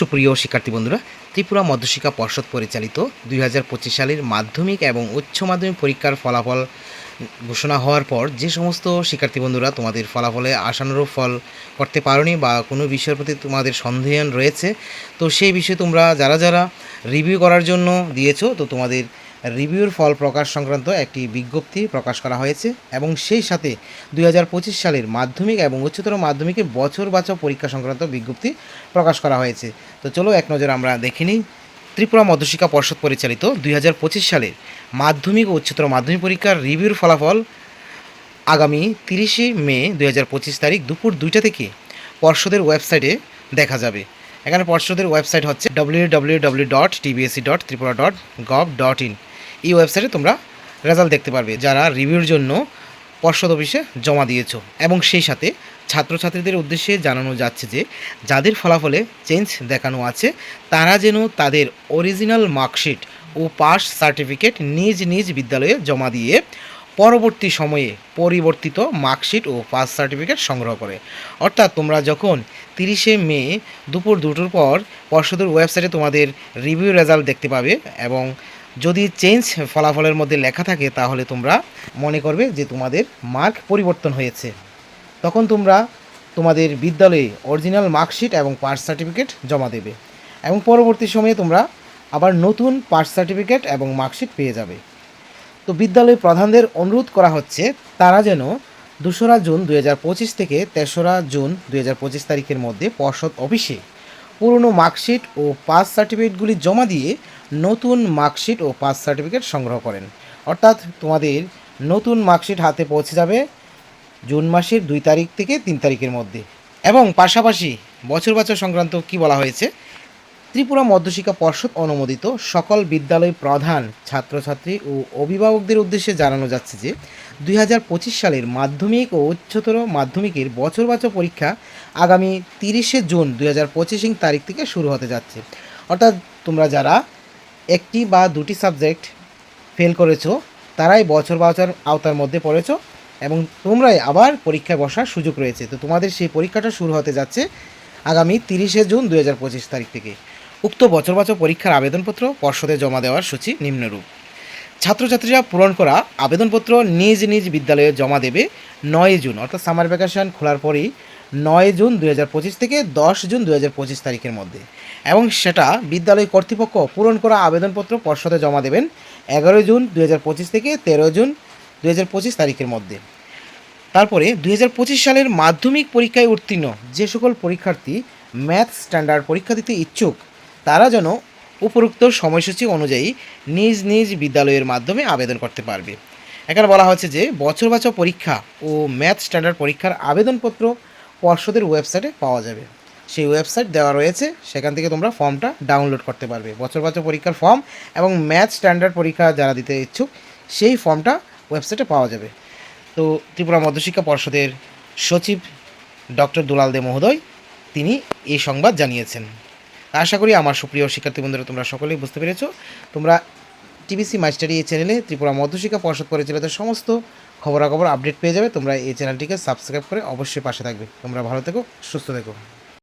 সুপ্রিয় শিক্ষার্থী বন্ধুরা, ত্রিপুরা মধ্যশিক্ষা পর্ষদ পরিচালিত দুই হাজার পঁচিশ সালের মাধ্যমিক এবং উচ্চ মাধ্যমিক পরীক্ষার ফলাফল ঘোষণা হওয়ার পর যে সমস্ত শিক্ষার্থী বন্ধুরা তোমাদের ফলাফলে আশানুরূপ ফল করতে পারোনি বা কোনো বিষয়ের প্রতি তোমাদের সন্দেহান রয়েছে, তো সেই বিষয়ে তোমরা যারা যারা রিভিউ করার জন্য দিয়েছ, তো তোমাদের রিভিউর ফল প্রকাশ সংক্রান্ত একটি বিজ্ঞপ্তি প্রকাশ করা হয়েছে এবং সেই সাথে দুই হাজার পঁচিশ সালের মাধ্যমিক এবং উচ্চতর মাধ্যমিকের বছর বাঁচাও পরীক্ষা সংক্রান্ত বিজ্ঞপ্তি প্রকাশ করা হয়েছে। তো চলো এক নজর আমরা দেখে নিই। ত্রিপুরা মধ্যশিক্ষা পর্ষদ পরিচালিত দুই হাজার পঁচিশ সালের মাধ্যমিক ও উচ্চতর মাধ্যমিক পরীক্ষার রিভিউর ফলাফল আগামী তিরিশে মে দু হাজার পঁচিশ তারিখ দুপুর দুইটা থেকে পর্ষদের ওয়েবসাইটে দেখা যাবে। এখানে পর্ষদের ওয়েবসাইট হচ্ছে W W W dot TBSE dot Tripura dot gov dot in এই ওয়েবসাইটে তোমরা রেজাল্ট দেখতে পারবে, যারা রিভিউর জন্য পর্ষদ অফিসে জমা দিয়েছ। এবং সেই সাথে ছাত্রছাত্রীদের উদ্দেশ্যে জানানো যাচ্ছে যে, যাদের ফলাফলে চেঞ্জ দেখানো আছে, তারা যেন তাদের অরিজিনাল মার্কশিট ও পাস সার্টিফিকেট নিজ নিজ বিদ্যালয়ে জমা দিয়ে পরবর্তী সময়ে পরিবর্তিত মার্কশিট ও পাস সার্টিফিকেট সংগ্রহ করে। অর্থাৎ তোমরা যখন তিরিশে মে দুপুর দুটোর পর পর্ষদের ওয়েবসাইটে তোমাদের রিভিউ রেজাল্ট দেখতে পাবে এবং যদি চেঞ্জ ফলাফলের মধ্যে লেখা থাকে, তাহলে তোমরা মনে করবে যে তোমাদের মার্ক পরিবর্তন হয়েছে। তখন তোমরা তোমাদের বিদ্যালয়ে অরিজিনাল মার্কশিট এবং পাস সার্টিফিকেট জমা দেবে এবং পরবর্তী সময়ে তোমরা আবার নতুন পাস সার্টিফিকেট এবং মার্কশিট পেয়ে যাবে। তো বিদ্যালয় প্রধানদের অনুরোধ করা হচ্ছে, তারা যেন দোসরা জুন দু হাজার পঁচিশ থেকে তেসরা জুন দু হাজার পঁচিশ তারিখের মধ্যে পর্ষদ অফিসে পুরনো মার্কশিট ও পাস সার্টিফিকেটগুলি জমা দিয়ে নতুন মার্কশিট ও পাস সার্টিফিকেট সংগ্রহ করেন। অর্থাৎ তোমাদের নতুন মার্কশিট হাতে পৌঁছে যাবে জুন মাসের দুই তারিখ থেকে তিন তারিখের মধ্যে। এবং পাশাপাশি বছর বছর সংক্রান্ত কি বলা হয়েছে? ত্রিপুরা মধ্যশিক্ষা পর্ষদ অনুমোদিত সকল বিদ্যালয় প্রধান, ছাত্রছাত্রী ও অভিভাবকদের উদ্দেশ্যে জানানো যাচ্ছে যে, দুই হাজার পঁচিশ সালের মাধ্যমিক ও উচ্চতর মাধ্যমিকের বছর বছর পরীক্ষা আগামী তিরিশে জুন দুই হাজার তারিখ থেকে শুরু হতে যাচ্ছে। অর্থাৎ তোমরা যারা একটি বা দুটি সাবজেক্ট ফেল করেছ, তারাই বছর বছর আওতার মধ্যে পড়েছো এবং তোমরাই আবার পরীক্ষায় বসার সুযোগ রয়েছে। তো তোমাদের সেই পরীক্ষাটা শুরু হতে যাচ্ছে আগামী তিরিশে জুন দু হাজার পঁচিশ তারিখ থেকে। উক্ত বছর বছর পরীক্ষার আবেদনপত্র পর্ষদে জমা দেওয়ার সূচি নিম্নরূপ। ছাত্রছাত্রীরা পূরণ করা আবেদনপত্র নিজ নিজ বিদ্যালয়ে জমা দেবে নয় জুন, অর্থাৎ সামার ভ্যাকেশন খোলার পরেই নয় জুন দুই হাজার পঁচিশ থেকে দশ জুন দু হাজার পঁচিশ তারিখের মধ্যে। এবং সেটা বিদ্যালয় কর্তৃপক্ষ পূরণ করা আবেদনপত্র পর্ষদে জমা দেবেন এগারোই জুন দু হাজার পঁচিশ থেকে তেরো জুন দুই হাজার পঁচিশ তারিখের মধ্যে। তারপরে দুই হাজার পঁচিশ সালের মাধ্যমিক পরীক্ষায় উত্তীর্ণ যে সকল পরীক্ষার্থী ম্যাথ স্ট্যান্ডার্ড পরীক্ষা দিতে ইচ্ছুক, তারা যেন উপরোক্ত সময়সূচি অনুযায়ী নিজ নিজ বিদ্যালয়ের মাধ্যমে আবেদন করতে পারবে। এখানে বলা হচ্ছে যে বছর বছর পরীক্ষা ও ম্যাথ স্ট্যান্ডার্ড পরীক্ষার আবেদনপত্র পর্ষদের ওয়েবসাইটে পাওয়া যাবে। সেই ওয়েবসাইট দেওয়া রয়েছে, সেখান থেকে তোমরা ফর্মটা ডাউনলোড করতে পারবে। বছর বছর পরীক্ষার ফর্ম এবং ম্যাথ স্ট্যান্ডার্ড পরীক্ষা যারা দিতে ইচ্ছুক, সেই ফর্মটা ওয়েবসাইটে পাওয়া যাবে। তো ত্রিপুরা মধ্যশিক্ষা পর্ষদের সচিব ডক্টর দুলাল দে মহোদয়, তিনি এই সংবাদ জানিয়েছেন। আশা করি আমার সুপ্রিয় শিক্ষার্থী বন্ধুরা, তোমরা সকলেই বুঝতে পেরেছ। তোমরা টিবিসি মাস্টারি এই চ্যানেলে ত্রিপুরা মধ্যশিক্ষা পর্ষদ পরিচালিত সমস্ত খবরাখবর আপডেট পেয়ে যাবে। তোমরা এই চ্যানেলটিকে সাবস্ক্রাইব করে অবশ্যই পাশে থাকবে। তোমরা ভালো থেকো, সুস্থ থেকো।